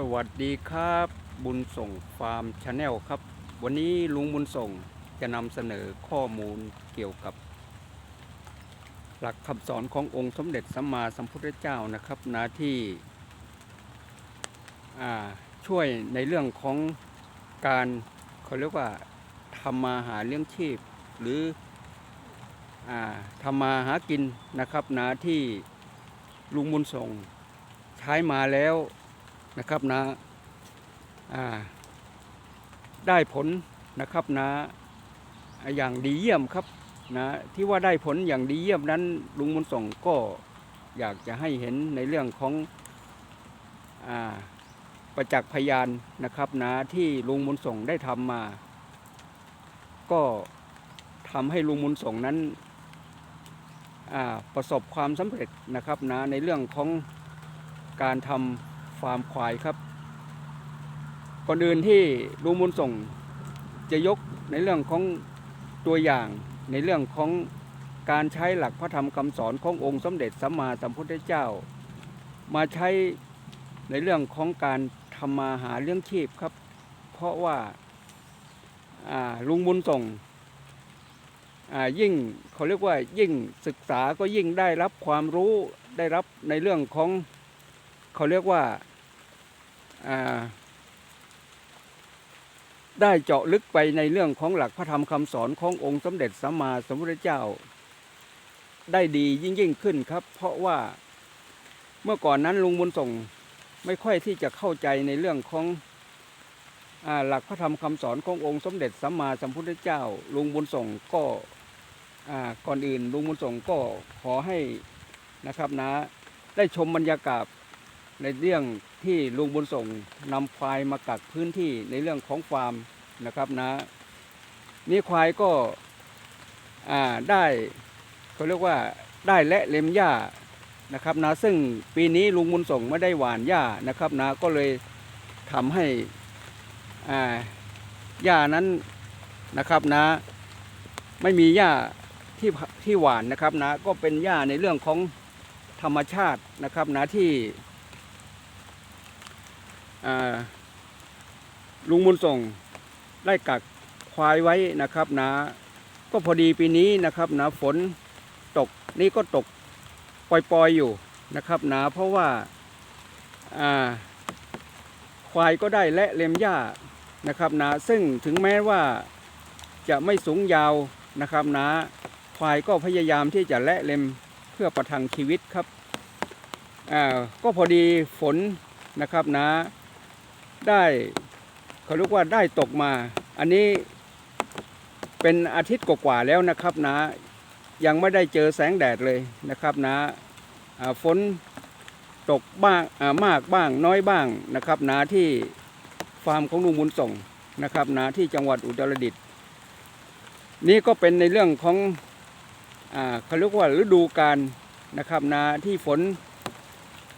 สวัสดีครับ บุญส่งฟาร์มชาแนลครับ วันนี้ลุงบุญส่งจะนำเสนอข้อมูลเกี่ยวกับ หลักคำสอนขององค์สมเด็จสัมมาสัมพุทธเจ้านะครับนะที่ช่วยในเรื่องของการเขาเรียกว่าทำมาหาเลี้ยงชีพ หรืออทำมาหากินนะครับนะที่ลุงบุญส่งใช้มาแล้ว นะครับนะอ่าได้ผลนะครับนะอย่างดีเยี่ยมครับนะที่ว่าได้ผลอย่างดีเยี่ยมนั้นลุงมุนส่งก็อยากจะให้เห็นในเรื่องของอประจักษ์พยานนะครับนะที่ลุงมุนส่งได้ทำมา ก็ทำให้ลุงมุนส่งนั้นประสบความสำเร็จนะครับนะในเรื่องของการทำ ฟาร์มควายครับ ก่อนอื่นที่ลุงมุนส่งจะยกในเรื่องของตัวอย่างในเรื่องของการใช้หลักพระธรรมคำสอนขององค์สมเด็จสัมมาสัมพุทธเจ้า มาใช้ในเรื่องของการทำมาหาเลี้ยงชีพครับ เพราะว่าลุงบุญส่งยิ่งเขาเรียกว่ายิ่งศึกษาก็ยิ่งได้รับความรู้ได้รับในเรื่องของเขาเรียกว่า ได้เจาะลึกไปในเรื่องของหลักพระธรรมคำสอนขององค์สมเด็จสัมมาสัมพุทธเจ้า ได้ดียิ่งยิ่งขึ้นครับ เพราะว่าเมื่อก่อนนั้นลุงบุญส่งไม่ค่อยที่จะเข้าใจในเรื่องของอหลักพระธรรมคำสอนขององค์สมเด็จสัมมาสัมพุทธเจ้า ลุงบุญส่งก็ก่อนอื่นลุงบุญส่งก็ขอให้นะครับนะได้ชมบรรยากาศในเรื่อง ที่ลุงบุญส่งนำควายมากักพื้นที่ในเรื่องของฟาร์มนะครับนะนี่ควายก็ได้เขาเรียกว่าได้และเล็มหญ้านะครับนะซึ่งปีนี้ลุงบุญส่งไม่ได้หว่านหญ้านะครับนะก็เลยทำให้หญ้านั้นนะครับนะไม่มีหญ้าที่ที่หวานนะครับนะก็เป็นหญ้าในเรื่องของธรรมชาตินะครับนะที่ ลุงบุญส่งได้กักควายไว้นะครับนะ ก็พอดีปีนี้นะครับนะฝนตกนี่ก็ตกปล่อยๆอยู่นะครับนะเพราะว่าควายก็ได้และเล็มหญ้านะครับนะซึ่งถึงแม้ว่าจะไม่สูงยาวนะครับนะควายก็พยายามที่จะและเล็มเพื่อประทังชีวิตครับก็พอดีฝนนะครับนะ ได้เขาเรียกว่าได้ตกมา อันนี้เป็นอาทิตย์กว่าแล้วนะครับนะยังไม่ได้เจอแสงแดดเลยนะครับนะอ่าฝนตกบ้างมากบ้างน้อยบ้างนะครับนะที่ฟาร์มของลุงบุญส่งนะครับนะที่จังหวัดอุตรดิตถ์นี่ก็เป็นในเรื่องของเขาเรียกว่าฤดูกาลนะครับนะที่ฝน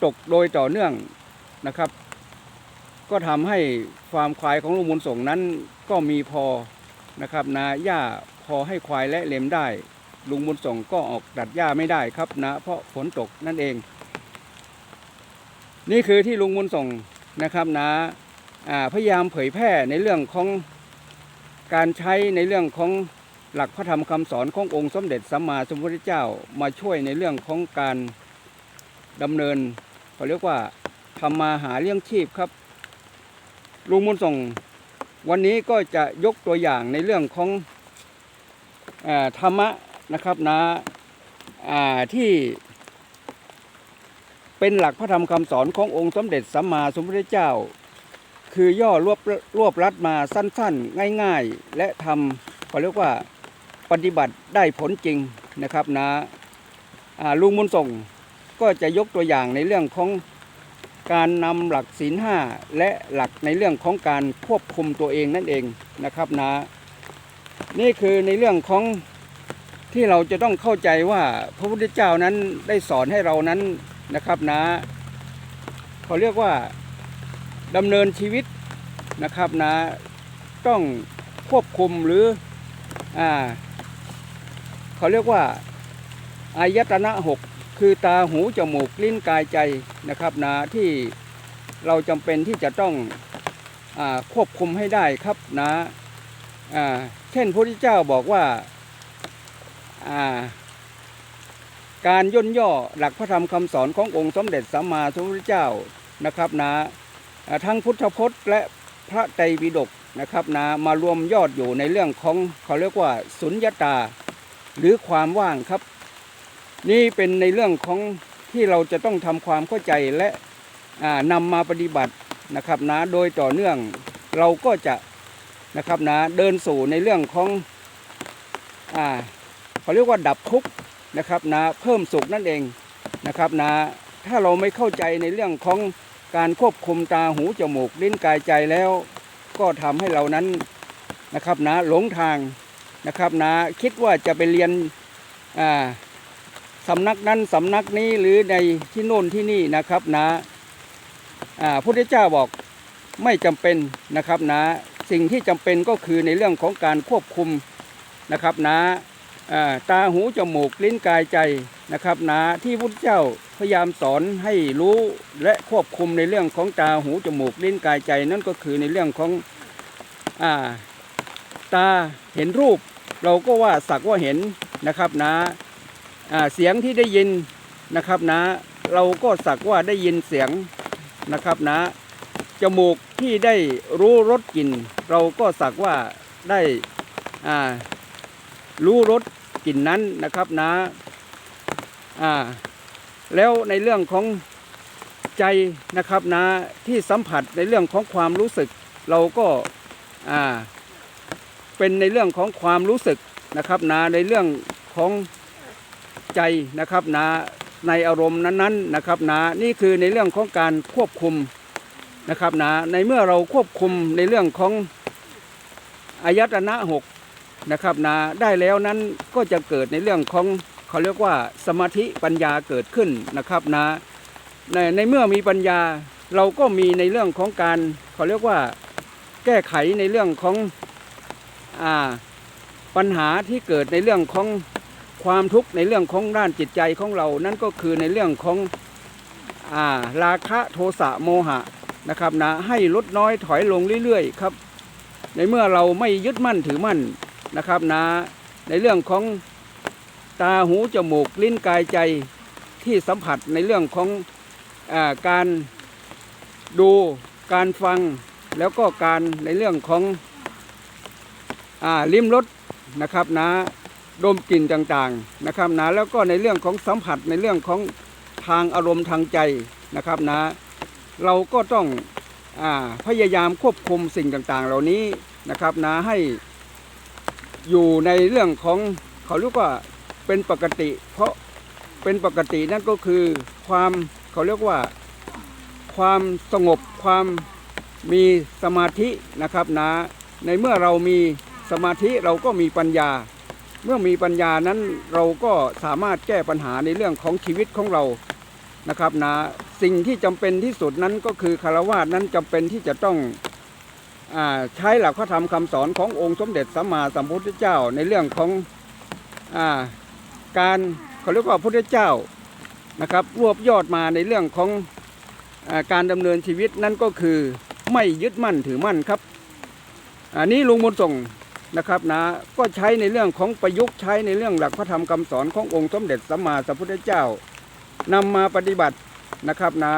ตกโดยต่อเนื่องนะครับ ก็ทำให้ฟาร์มควายของลุงบุญส่งนั้นก็มีพอนะครับนะหญ้าพอให้ควายและเล็มได้ ลุงบุญส่งก็ออกตัดหญ้าไม่ได้ครับนะ เพราะฝนตกนั่นเอง นี่คือที่ลุงบุญส่งนะครับนะอ่าพยายามเผยแพร่ในเรื่องของการใช้ในเรื่องของหลักพระธรรมคำสอนขององค์สมเด็จสัมมาสัมพุทธเจ้ามาช่วยในเรื่องของการดำเนินเขาเรียกว่าทำมาหาเลี้ยงชีพครับ ลุงมุนส่งวันนี้ก็จะยกตัวอย่างในเรื่องของอธรรมะนะครับนะอ่าที่เป็นหลักพระธรรมคำสอนขององค์สมเด็จสัมมาสัมพุทธเจ้า คือย่อรวบรวบรัดมาสั้นๆ ง่ายๆ และทำเขาเรียกว่าปฏิบัติได้ผลจริงนะครับนะอ่าลุงมุนส่งก็จะยกตัวอย่างในเรื่องของ การนำหลักศีลห้าและหลักในเรื่องของการควบคุมตัวเองนั่นเองนะครับนะ นี่คือในเรื่องของที่เราจะต้องเข้าใจว่าพระพุทธเจ้านั้นได้สอนให้เรานั้นนะครับนะเขาเรียกว่าดำเนินชีวิตนะครับนะต้องควบคุมหรืออ่าเขาเรียกว่าอายตนะหก คือตาหูจมูกลิ้นกายใจนะครับนะที่เราจำเป็นที่จะต้องอควบคุมให้ได้ครับนะอ่าเช่นพระพุทธเจ้าบอกว่าการย่นย่อหลักพระธรรมคำสอนขององค์สมเด็จสัมมาสัมพุทธเจ้านะครับนะอ่าทั้งพุทธพจน์และพระไตรปิฎกนะครับนะมารวมยอดอยู่ในเรื่องของเขาเรียกว่าสุญญตา หรือความว่างครับ นี่เป็นในเรื่องของที่เราจะต้องทำความเข้าใจและอ่านำมาปฏิบัตินะครับนะโดยต่อเนื่องเราก็จะนะครับนะเดินสู่ในเรื่องของอ่าเขาเรียกว่าดับทุกข์นะครับนะเพิ่มสุขนั่นเองนะครับนะถ้าเราไม่เข้าใจในเรื่องของการควบคุมตาหูจมูกลิ้นกายใจแล้ว ก็ทำให้เรานั้นนะครับนะหลงทางนะครับนะคิดว่าจะไปเรียนอ่า สำนักนั้นสำนักนี้หรือในที่โน่นที่นี่นะครับนะอ่าพุทธเจ้าบอกไม่จำเป็นนะครับนะสิ่งที่จำเป็นก็คือในเรื่องของการควบคุมนะครับนะอ่าตาหูจมูกลิ้นกายใจนะครับนะที่พุทธเจ้าพยายามสอนให้รู้และควบคุมในเรื่องของตาหูจมูกลิ้นกายใจ นั่นก็คือในเรื่องของอาตาเห็นรูป เราก็ว่าสักว่าเห็นนะครับนะอ่า เสียงที่ได้ยินนะครับนะ เราก็สักว่าได้ยินเสียงนะครับนะ จมูกที่ได้รู้รสกลิ่น เราก็สักว่าได้รู้รสกลิ่นนั้นนะครับนะอ่าแล้วในเรื่องของใจนะครับนะที่สัมผัสในเรื่องของความรู้สึก เราก็เป็นในเรื่องของความรู้สึกนะครับนะในเรื่องของ ใจนะครับนะในอารมณ์นั้นๆนะครับนะนี่คือในเรื่องของการควบคุมนะครับนะในเมื่อเราควบคุมในเรื่องของอายตนะหกนะครับนะได้แล้วนั้นก็จะเกิดในเรื่องของเขาเรียกว่าสมาธิปัญญาเกิดขึ้นนะครับนะในในเมื่อมีปัญญาเราก็มีในเรื่องของการเขาเรียกว่าแก้ไขในเรื่องของอปัญหาที่เกิดในเรื่องของ ความทุกข์ในเรื่องของด้านจิตใจของเรา นั่นก็คือในเรื่องของอาราคะโทสะโมหะนะครับนะให้ลดน้อยถอยลงเรื่อยๆครับ ในเมื่อเราไม่ยึดมั่นถือมั่นนะครับนะในเรื่องของตาหูจมูกลิ้นกายใจที่สัมผัสในเรื่องของอาการดูการฟังแล้วก็การในเรื่องของอลิ้มรสนะครับนะ ดมกลิ่นต่างๆนะครับนะแล้วก็ในเรื่องของสัมผัสในเรื่องของทางอารมณ์ทางใจนะครับนะ เราก็ต้องอพยายามควบคุมสิ่งต่างๆ เหล่านี้นะครับนะให้อยู่ในเรื่องของเขาเรียกว่าเป็นปกติ เพราะเป็นปกตินั่นก็คือความเขาเรียกว่าความสงบความมีสมาธินะครับนะในเมื่อเรามีสมาธิเราก็มีปัญญา เมื่อมีปัญญานั้นเราก็สามารถแก้ปัญหาในเรื่องของชีวิตของเรานะครับนะสิ่งที่จำเป็นที่สุดนั้นก็คือคารวะนั้นจำเป็นที่จะต้องอใช้หลักพระธรรมคำสอนขององค์สมเด็จสัมมาสัมพุทธเจ้าในเรื่องของอการเขาเรียกว่าพระพุทธเจ้านะครับ รวบยอดมาในเรื่องของอการดำเนินชีวิตนั่นก็คือไม่ยึดมั่นถือมั่นครับอันนี้ลุงมนส่ง นะครับนะก็ใช้ในเรื่องของประยุกต์ใช้ในเรื่องหลักพระธรรมคำสอนขององค์สมเด็จสัมมาสัมพุทธเจ้านำมาปฏิบัตินะครับนะ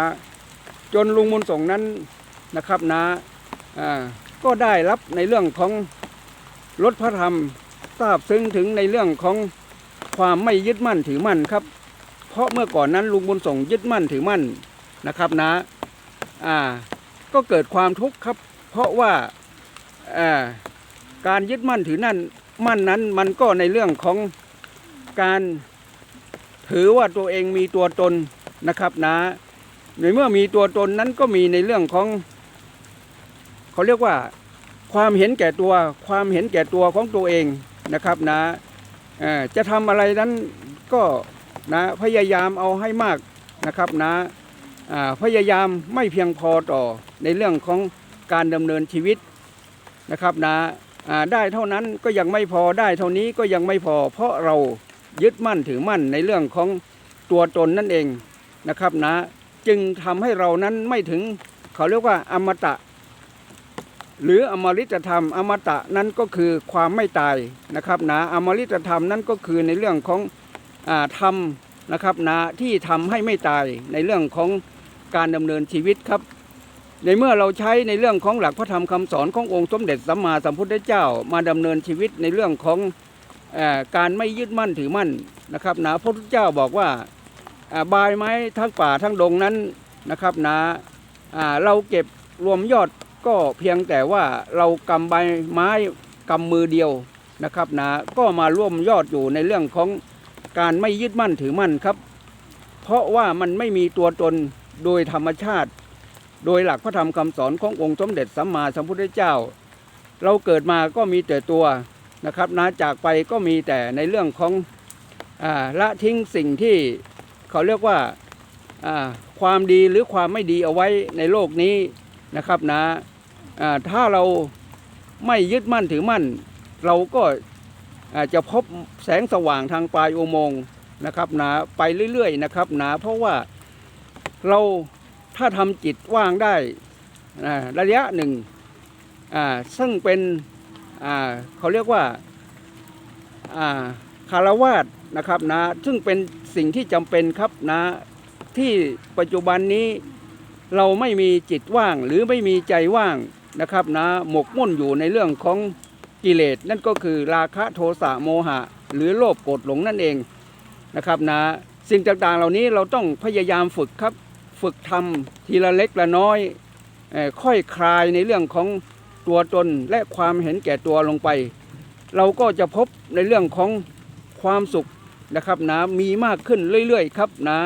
จนลุงมุนส่งนั้นนะครับนะอ่าก็ได้รับในเรื่องของรถพระธรรมทราบซึ้งถึงในเรื่องของความไม่ยึดมั่นถือมั่นครับ เพราะเมื่อก่อนนั้นลุงบุญส่งยึดมั่นถือมั่นนะครับนะอ่าก็เกิดความทุกข์ครับ เพราะว่าอ่า การยึดมั่นถือนั่นมั่นนั้นมันก็ในเรื่องของการถือว่าตัวเองมีตัวตนนะครับนะ ในเมื่อมีตัวตนนั้นก็มีในเรื่องของเขาเรียกว่าความเห็นแก่ตัว ความเห็นแก่ตัวของตัวเองนะครับนะจะทำอะไรนั้นก็นะพยายามเอาให้มากนะครับนะอ่าพยายามไม่เพียงพอต่อในเรื่องของการดำเนินชีวิตนะครับนะอ่า ได้เท่านั้นก็ยังไม่พอได้เท่านี้ก็ยังไม่พอ เพราะเรายึดมั่นถือมั่นในเรื่องของตัวตนนั่นเองนะครับนะ จึงทำให้เรานั้นไม่ถึงเขาเรียกว่าอมตะ หรืออมฤตธรรม อมตะนั้นก็คือความไม่ตายนะครับนะอมฤตธรรมนั้นก็คือในเรื่องของธรรมนะครับนะที่ทำให้ไม่ตายในเรื่องของการดำเนินชีวิตครับ ในเมื่อเราใช้ในเรื่องของหลักพระธรรมคำสอนขององค์สมเด็จสัมมาสัมพุทธเจ้ามาดำเนินชีวิตในเรื่องของอการไม่ยึดมั่นถือมั่นนะครับนะพระพุทธเจ้าบอกว่าบายไม้ทั้งป่าทั้งดงนั้นนะครับนะอ่าเราเก็บรวมยอดก็เพียงแต่ว่าเรากำใบไม้กำมือเดียวนะครับนะก็มาร่วมยอดอยู่ในเรื่องของการไม่ยึดมั่นถือมั่นครับ เพราะว่ามันไม่มีตัวตนโดยธรรมชาติ โดยหลักพระธรรมคำสอนขององค์สมเด็จสัมมาสัมพุทธเจ้า เราเกิดมาก็มีแต่ตัวนะครับนะจากไปก็มีแต่ในเรื่องของอละทิ้งสิ่งที่เขาเรียกว่าความดีหรือความไม่ดีเอาไว้ในโลกนี้นะครับนะอ่าถ้าเราไม่ยึดมั่นถือมั่น เราก็จจะพบแสงสว่างทางปลายอุโมงค์นะครับนะไปเรื่อยๆนะครับนะเพราะว่าเรา ถ้าทำจิตว่างได้ระยะหนึ่งซึ่งเป็นเขาเรียกว่าอ่าคารวาสนะครับนะซึ่งเป็นสิ่งที่จำเป็นครับนะที่ปัจจุบันนี้เราไม่มีจิตว่างหรือไม่มีใจว่างนะครับนะหมกมุ่นอยู่ในเรื่องของกิเลสนั่นก็คือราคะโทสะโมหะ หรือโลภโกรธหลงนั่นเองนะครับนะสิ่งต่างๆเหล่านี้เราต้องพยายามฝึกครับ ฝึกทำทีละเล็กละน้อย ค่อยคลายในเรื่องของตัวตนและความเห็นแก่ตัวลงไป เราก็จะพบในเรื่องของความสุขนะครับนะมีมากขึ้นเรื่อยๆ ครับนะ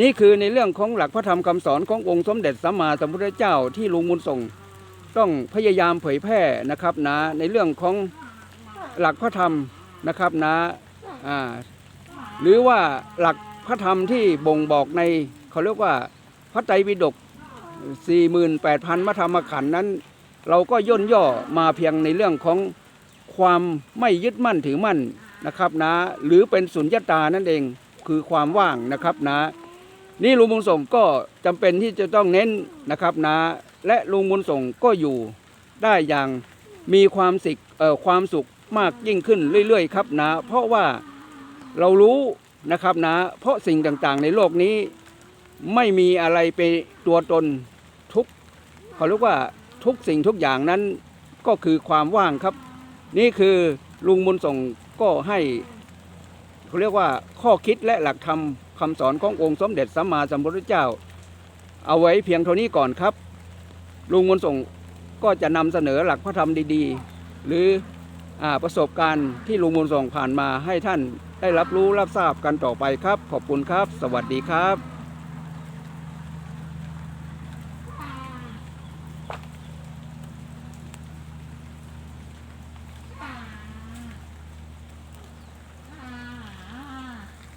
นี่คือในเรื่องของหลักพระธรรมคำสอนขององค์สมเด็จสัมมาสัมพุทธเจ้าที่ลุงมุนส่ง ต้องพยายามเผยแพร่นะครับนะในเรื่องของหลักพระธรรมนะครับนะอ่าหรือว่าหลักพระธรรมที่บ่งบอกใน เขาเรียกว่าพระไตรปิฎก48,000มัธรรมขันธ์นั้น เราก็ย่นย่อมาเพียงในเรื่องของความไม่ยึดมั่นถือมั่นนะครับนะ หรือเป็นสุญญตานั่นเองคือความว่างนะครับนะ นี่ลุงบุญส่งก็จำเป็นที่จะต้องเน้นนะครับนะ และลุงบุญส่งก็อยู่ได้อย่างมีความสิกเอ่อความสุขมากยิ่งขึ้นเรื่อย ๆ ครับนะ เพราะว่าเรารู้นะครับนะ เพราะสิ่งต่างๆ ในโลกนี้ ไม่มีอะไรเป็นตัวตนทุกเขาเรียกว่าทุกสิ่งทุกอย่างนั้นก็คือความว่างครับ นี่คือลุงบุญส่งก็ให้เขาเรียกว่าข้อคิดและหลักธรรมคำสอนขององค์สมเด็จสัมมาสัมพุทธเจ้า เอาไว้เพียงเท่านี้ก่อนครับ ลุงบุญส่งก็จะนำเสนอหลักพระธรรมดีๆ หรืออประสบการณ์ที่ลุงบุญส่งผ่านมาให้ท่านได้รับรู้รับทราบกันต่อไปครับ ขอบคุณครับ สวัสดีครับ